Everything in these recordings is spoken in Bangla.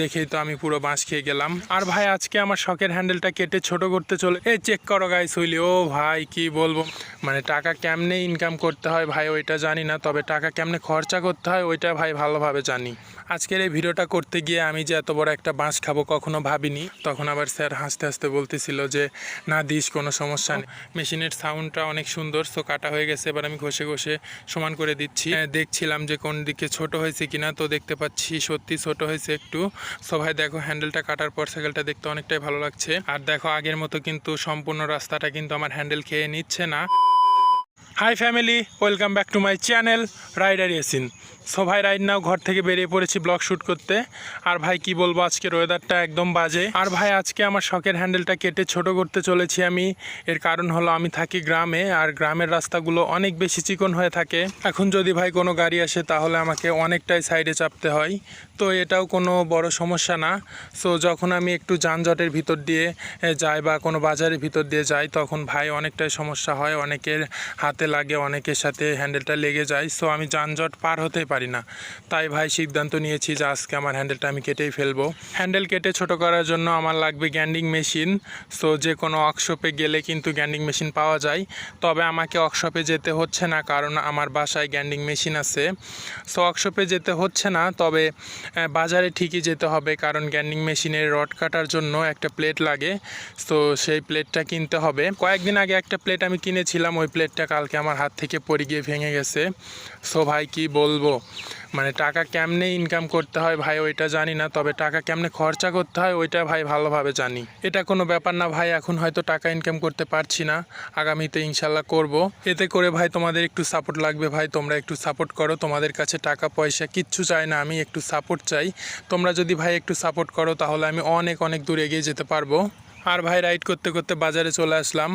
দেখেই তো আমি পুরো বাঁশ খেয়ে গেলাম। আর ভাই, আজকে আমার শখের হ্যান্ডেলটা কেটে ছোট করতে চলে এই চেক করো গাইস হইলি। ও ভাই, কি বলব? মানে টাকা কেমনে ইনকাম করতে হয় ভাই, ওইটা জানি না, তবে টাকা কেমনে খরচা করতে হয়, ওইটা ভাই ভালোভাবে জানি। আজকের এই ভিডিওটা করতে গিয়ে আমি যে এত বড় একটা বাঁশ খাব কখনো ভাবিনি। তখন আবার স্যার হাসতে হাসতে বলতেছিল যে, না দিস, কোনো সমস্যা নেই। মেশিনের সাউন্ডটা অনেক সুন্দর সো কাটা হয়ে গেছে। এবার আমি ঘষে ঘষে সমান করে দিচ্ছি। দেখছিলাম যে কোন দিকে ছোট হয়েছে কিনা, তো দেখতে পাচ্ছি সত্যি ছোট হয়েছে একটু। সো ভাই দেখো হ্যান্ডেলটা কাটার পর সাইকেলটা দেখতে অনেকটাই ভালো লাগছে। আর দেখো আগের মতো কিন্তু সম্পূর্ণ রাস্তাটা কিন্তু আমার হ্যান্ডেল খেয়ে নিচ্ছে না। Hi family, welcome back to my channel, rider Yasin. So ভাই রাইড নাও ঘর থেকে বেরিয়ে পড়েছি ব্লগ শ্যুট করতে। আর ভাই, কি বলব আজকের ওয়েদারটা একদম বাজে। আর ভাই, আজকে আমার শখের হ্যান্ডেলটা কেটে ছোট করতে চলেছি আমি। এর কারণ হলো, আমি থাকি গ্রামে, আর গ্রামের রাস্তাগুলো অনেক বেশি চিকন হয়ে থাকে। এখন যদি ভাই কোনো গাড়ি আসে, তাহলে আমাকে অনেকটাই সাইডে চাপতে হয়। তো এটাও কোনো বড় সমস্যা না। সো যখন আমি একটু যানজটের ভিতর দিয়ে যাই বা কোনো বাজারের ভিতর দিয়ে যাই, তখন ভাই অনেকটাই সমস্যা হয়। অনেকের হাতে লাগে, অনেকের সাথে হ্যান্ডেলটা লেগে যায়। সো আমি যানজট পার হতেই পারি না। তাই ভাই সিদ্ধান্ত নিয়েছি যে আজকে আমার হ্যান্ডেলটা আমি কেটেই ফেলব। হ্যান্ডেল কেটে ছোট করার জন্য আমার লাগবে গ্যান্ডিং মেশিন। সো যে কোনো ওয়ার্কশপে গেলে কিন্তু গ্যান্ডিং মেশিন পাওয়া যায়। তবে আমাকে ওয়ার্কশপে যেতে হচ্ছে না কারণ আমার বাসায় গ্যান্ডিং মেশিন আছে। সো ওয়ার্কশপে যেতে হচ্ছে না, তবে বাজারে ঠিকই যেতে হবে কারণ গ্যান্ডিং মেশিনের রড কাটার জন্য একটা প্লেট লাগে। তো সেই প্লেটটা কিনতে হবে। কয়েকদিন আগে একটা প্লেট আমি কিনেছিলাম, ওই প্লেটটা কালকে আমার হাত থেকে পড়ে গিয়ে ভেঙে গেছে। সো ভাই কি বলব? মানে টাকা কেমনে ইনকাম করতে হয় ভাই ওইটা জানি না, তবে টাকা কেমনে খরচা করতে হয় ওইটা ভাই ভালোভাবে জানি। এটা কোনো ব্যাপার না ভাই, এখন হয়তো টাকা ইনকাম করতে পারছি না, আগামীতে ইনশাল্লাহ করব। এতে করে ভাই তোমাদের একটু সাপোর্ট লাগবে ভাই, তোমরা একটু সাপোর্ট করো, তোমাদের কাছে টাকা পয়সা কিচ্ছু চাই না, আমি একটু সাপোর্ট চাই। তোমরা যদি ভাই একটু সাপোর্ট করো, তাহলে আমি অনেক অনেক দূর এগিয়ে যেতে পারব। আর ভাই রাইড করতে করতে বাজারে চলে আসলাম।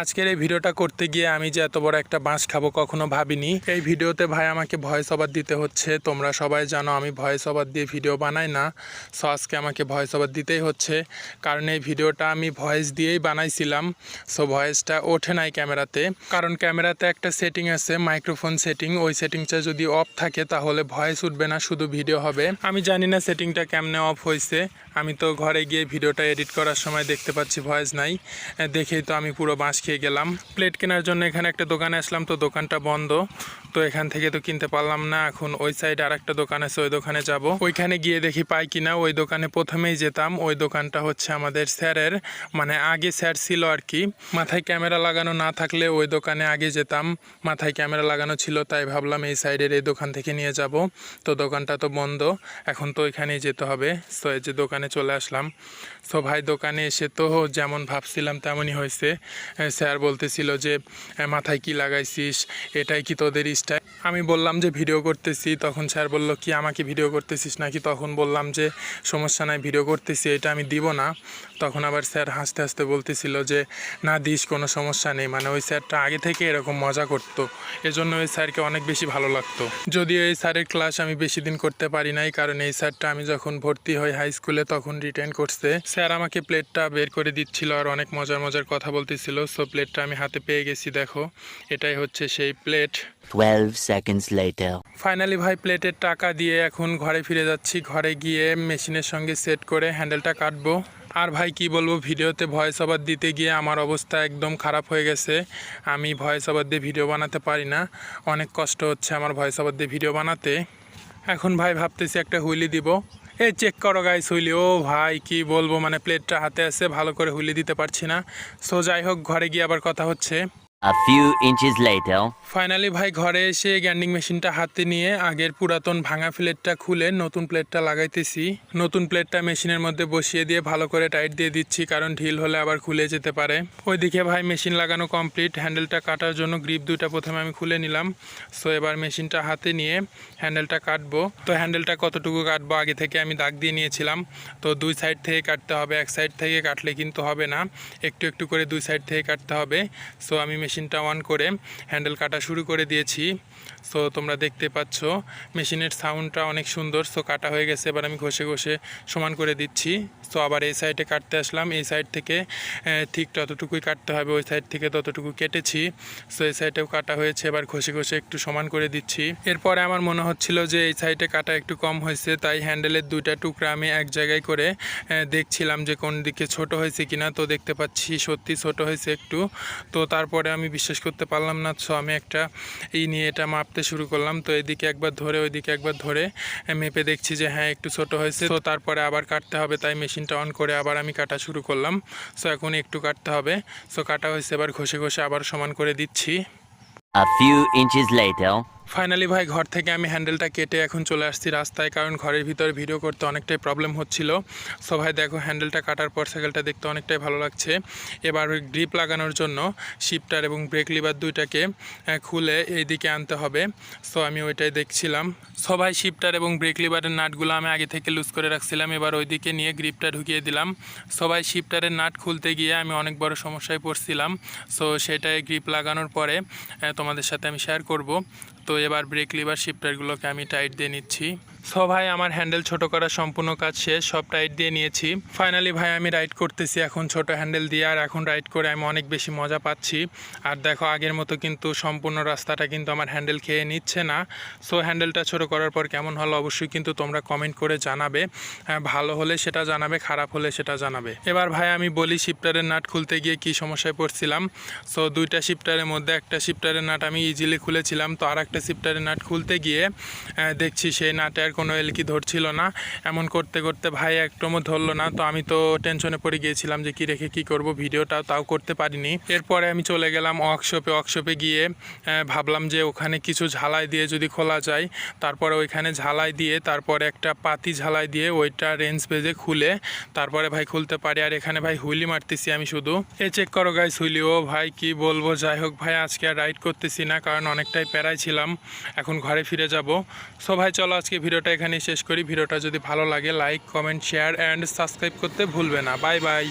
আজকের এই ভিডিওটা করতে গিয়ে আমি যে এত বড় একটা বাঁশ খাব কখনো ভাবিনি। এই ভিডিওতে ভাই আমাকে ভয়েস ওভার দিতে হচ্ছে। তোমরা সবাই জানো আমি ভয়েস ওভার দিয়ে ভিডিও বানাই না। সো আজকে আমাকে ভয়েস ওভার দিতেই হচ্ছে। কারণ এই ভিডিওটা আমি ভয়েস দিয়েই বানাইছিলাম। সো ভয়েসটা ওঠে নাই ক্যামেরাতে। কারণ ক্যামেরাতে একটা সেটিং আছে, মাইক্রোফোন সেটিং। ওই সেটিংটা যদি অফ থাকে তাহলে ভয়েস উঠবে না, শুধু ভিডিও হবে। আমি জানি না সেটিংটা কেমনে অফ হয়েছে আমি তো ঘরে গিয়ে ভিডিওটা এডিট করার সময় দেখতে পাচ্ছি ভয়েস নাই। দেখেই তো আমি পুরো বাঁশ খেয়ে গেলাম। প্লেট কেনার জন্য এখানে একটা দোকানে আসলাম, তো দোকানটা বন্ধ। তো এখান থেকে তো কিনতে পারলাম না। এখন ওই সাইডে আর একটা দোকান আছে, ওই দোকানে যাব। ওইখানে গিয়ে দেখি পাই কিনা। ওই দোকানে প্রথমেই যেতাম। ওই দোকানটা হচ্ছে আমাদের স্যারের মানে আগে স্যার ছিল আর কি। মাথায় ক্যামেরা লাগানো না থাকলে ওই দোকানে আগে যেতাম। মাথায় ক্যামেরা লাগানো ছিল, তাই ভাবলাম এই সাইডের এই দোকান থেকে নিয়ে যাব। তো দোকানটা তো বন্ধ। এখন তো ওইখানেই যেতে হবে। সো এই যে দোকানে চলে আসলাম। সো ভাই দোকানে এসে তো যেমন ভাবছিলাম তেমনই হয়েছে। স্যার বলতেছিল যে মাথায় কি লাগাইছিস? এটাই কি তোদের স্টাইল আমি বললাম যে, ভিডিও করতেছি। তখন স্যার বলল, কি আমাকে ভিডিও করতেছিস নাকি? তখন বললাম যে, সমস্যা নাই, ভিডিও করতেছি, এটা আমি দিব না। তখন আবার স্যার হাসতে হাসতে বলতেছিল যে না দিস কোনো সমস্যা নেই। মানে ওই স্যারটা আগে থেকে এরকম মজা করতো। এজন্য ওই স্যারকে অনেক বেশি ভালো লাগতো। যদিও এই স্যারের ক্লাস আমি বেশি দিন করতে পারি নাই কারণ এই স্যারটা আমি যখন ভর্তি হই হাই স্কুলে তখন রিটার্ন করছে। স্যার আমাকে প্লেটটা বের করে দিচ্ছিল আর অনেক মজার মজার কথা বলতেছিল। সো প্লেটটা আমি হাতে পেয়ে গেছি দেখো। এটাই হচ্ছে সেই প্লেট। 12 seconds ফাইনালি ভাই প্লেটের টাকা দিয়ে এখন ঘরে ফিরে যাচ্ছি। ঘরে গিয়ে মেশিনের সঙ্গে সেট করে হ্যান্ডেলটা কাটবো। আর ভাই, কি বলব, ভিডিওতে ভয়েস ওভার দিতে গিয়ে আমার অবস্থা একদম খারাপ হয়ে গেছে। আমি ভয়েস ওভার দিয়ে ভিডিও বানাতে পারি না। অনেক কষ্ট হচ্ছে আমার ভয়েস ওভার দিয়ে ভিডিও বানাতে। এখন ভাই, ভাবতেছি একটা হুইলি দিব। এই চেক করো গাইস হুইলি। ও ভাই, কি বলব মানে প্লেটটা হাতে আছে, ভালো করে হুইলি দিতে পারছি না। সো যাই হোক, ঘরে গিয়ে আবার কথা হচ্ছে। A few inches later. Finally ভাই ঘরে এসে গ্যান্ডিং মেশিনটা হাতে নিয়ে আগের পুরাতন ভাঙা প্লেটটা খুলে নতুন প্লেটটা লাগাইতেছি। নতুন প্লেটটা মেশিনের মধ্যে বসিয়ে দিয়ে ভালো করে টাইট দিয়ে দিচ্ছি, কারণ ঢিল হলে আবার খুলে যেতে পারে। ওইদিকে ভাই মেশিন লাগানো কমপ্লিট, হ্যান্ডেলটা কাটার জন্য গ্রিপ দুইটা প্রথমে আমি খুলে নিলাম। সো এবার মেশিনটা হাতে নিয়ে হ্যান্ডেলটা কাটবো। তো হ্যান্ডেলটা কতটুকু কাটবো আগে থেকে আমি দাগ দিয়ে নিয়েছিলাম। তো দুই সাইড থেকে কাটতে হবে, এক সাইড থেকে কাটলে কিন্তু হবে না। একটু একটু করে দুই সাইড থেকে কাটতে হবে। সো আমি মেশিনটা অন করে হ্যান্ডেল কাটা শুরু করে দিয়েছি। সো তোমরা দেখতে পাচ্ছ, মেশিনের সাউন্ডটা অনেক সুন্দর। সো কাটা হয়ে গেছে, এবার আমি ঘষে ঘষে সমান করে দিচ্ছি। সো আবার এই সাইডে কাটতে আসলাম। এই সাইড থেকে ঠিক ততটুকুই কাটতে হবে, ওই সাইড থেকে ততটুকু কেটেছি। সো এই সাইডেও কাটা হয়েছে, এবার ঘষে ঘষে একটু সমান করে দিচ্ছি। এরপরে আমার মনে হচ্ছিল যে, এই সাইডে কাটা একটু কম হয়েছে, তাই হ্যান্ডেলের দুইটা টুকরা আমি এক জায়গায় করে দেখছিলাম যে কোন দিকে ছোট হয়েছে কিনা। তো দেখতে পাচ্ছি সত্যি ছোট হয়েছে একটু। তো তারপরে আমি বিশ্বাস করতে পারলাম না সো আমি একটা এই নিয়ে এটা মাপতে শুরু করলাম। তো এদিকে একবার ধরে, ওইদিকে একবার ধরে মেপে দেখছি যে হ্যাঁ একটু ছোট হয়েছে। তো তারপরে আবার কাটতে হবে, তাই মেশিনটা অন করে আবার আমি কাটা শুরু করলাম। সো এখন একটু কাটতে হবে। সো কাটা হয়েছে, এবার ঘষে ঘষে আবার সমান করে দিচ্ছি। A few inches later. Finally ভাই, ঘর থেকে আমি হ্যান্ডেলটা কেটে এখন চলে আসছি রাস্তায়, কারণ ঘরের ভিতরে ভিডিও করতে অনেকটাই প্রবলেম হচ্ছিল। সো ভাই, দেখো হ্যান্ডেলটা কাটার পর সাইকেলটা দেখতে অনেকটাই ভালো লাগছে। এবার ওই গ্রিপ লাগানোর জন্য শিফটার এবং ব্রেক লিভার দুইটাকে খুলে এই দিকে আনতে হবে। সো আমি ওইটাই দেখছিলাম। সো ভাই শিফটার এবং ব্রেক লিভারের নাটগুলো আমি আগে থেকে লুজ করে রাখছিলাম। এবার ওইদিকে নিয়ে গ্রিপটা ঢুকিয়ে দিলাম। সো ভাই শিফটারের নাট খুলতে গিয়ে আমি অনেক বড় সমস্যায় পড়ছিলাম। সো সেটাই গ্রিপ লাগানোর পরে তোমাদের সাথে আমি শেয়ার করব। তো এবার ব্রেক লিভার শিফটারগুলোকে আমি টাইট দিয়ে নিচ্ছি। সো ভাই আমার হ্যান্ডেল ছোট করার সম্পূর্ণ কাজ শেষ সব টাইট দিয়ে নিয়েছি। ফাইনালি ভাই আমি রাইড করতেছি এখন ছোট হ্যান্ডেল দিয়ে আর এখন রাইড করে আমি অনেক বেশি মজা পাচ্ছি। আর দেখো আগের মতো কিন্তু সম্পূর্ণ রাস্তাটা কিন্তু আমার হ্যান্ডেল খেয়ে নিচ্ছে না। সো হ্যান্ডেলটা ছোট করার পর কেমন হলো অবশ্যই কিন্তু তোমরা কমেন্ট করে জানাবে। হ্যাঁ, ভালো হলে সেটা জানাবে খারাপ হলে সেটা জানাবে। এবার ভাই আমি বলি শিফটারের নাট খুলতে গিয়ে কি সমস্যায় পড়ছিলাম। সো দুইটা শিফটারের মধ্যে একটা শিফটারের নাট আমি ইজিলি খুলেছিলাম। তো আর একটা শিফটারের নাট খুলতে গিয়ে দেখছি সেই নাটে কোনো এলকি ধরছিল না। এমন করতে করতে ভাই একদমও ধরলো না। তো আমি তো টেনশনে পড়ে গিয়েছিলাম যে কি রেখে কি করব, ভিডিওটা তাও করতে পারিনি। এরপরে আমি চলে গেলাম ওয়ার্কশপে ওয়ার্কশপে গিয়ে ভাবলাম যে ওখানে কিছু ঝালাই দিয়ে যদি খোলা যায়, তারপরে ওইখানে ঝালাই দিয়ে, তারপরে একটা পাতি ঝালাই দিয়ে ওইটা রেঞ্জ বেজে খুলে, তারপরে ভাই খুলতে পারি। আর এখানে ভাই হুইলি মারতেছি আমি শুধু। এ চেক করো গাইস হুইলি। ও ভাই কি বলব? যাই হোক ভাই, আজকে আর রাইড করতেছি না, কারণ অনেকটাই প্যারাই ছিলাম। এখন ঘরে ফিরে যাব। সো ভাই, চলো আজকে ভিডিওটা এখানেই শেষ করি। ভিডিওটা যদি ভালো লাগে like comment share and subscribe করতে ভুলবে না। Bye bye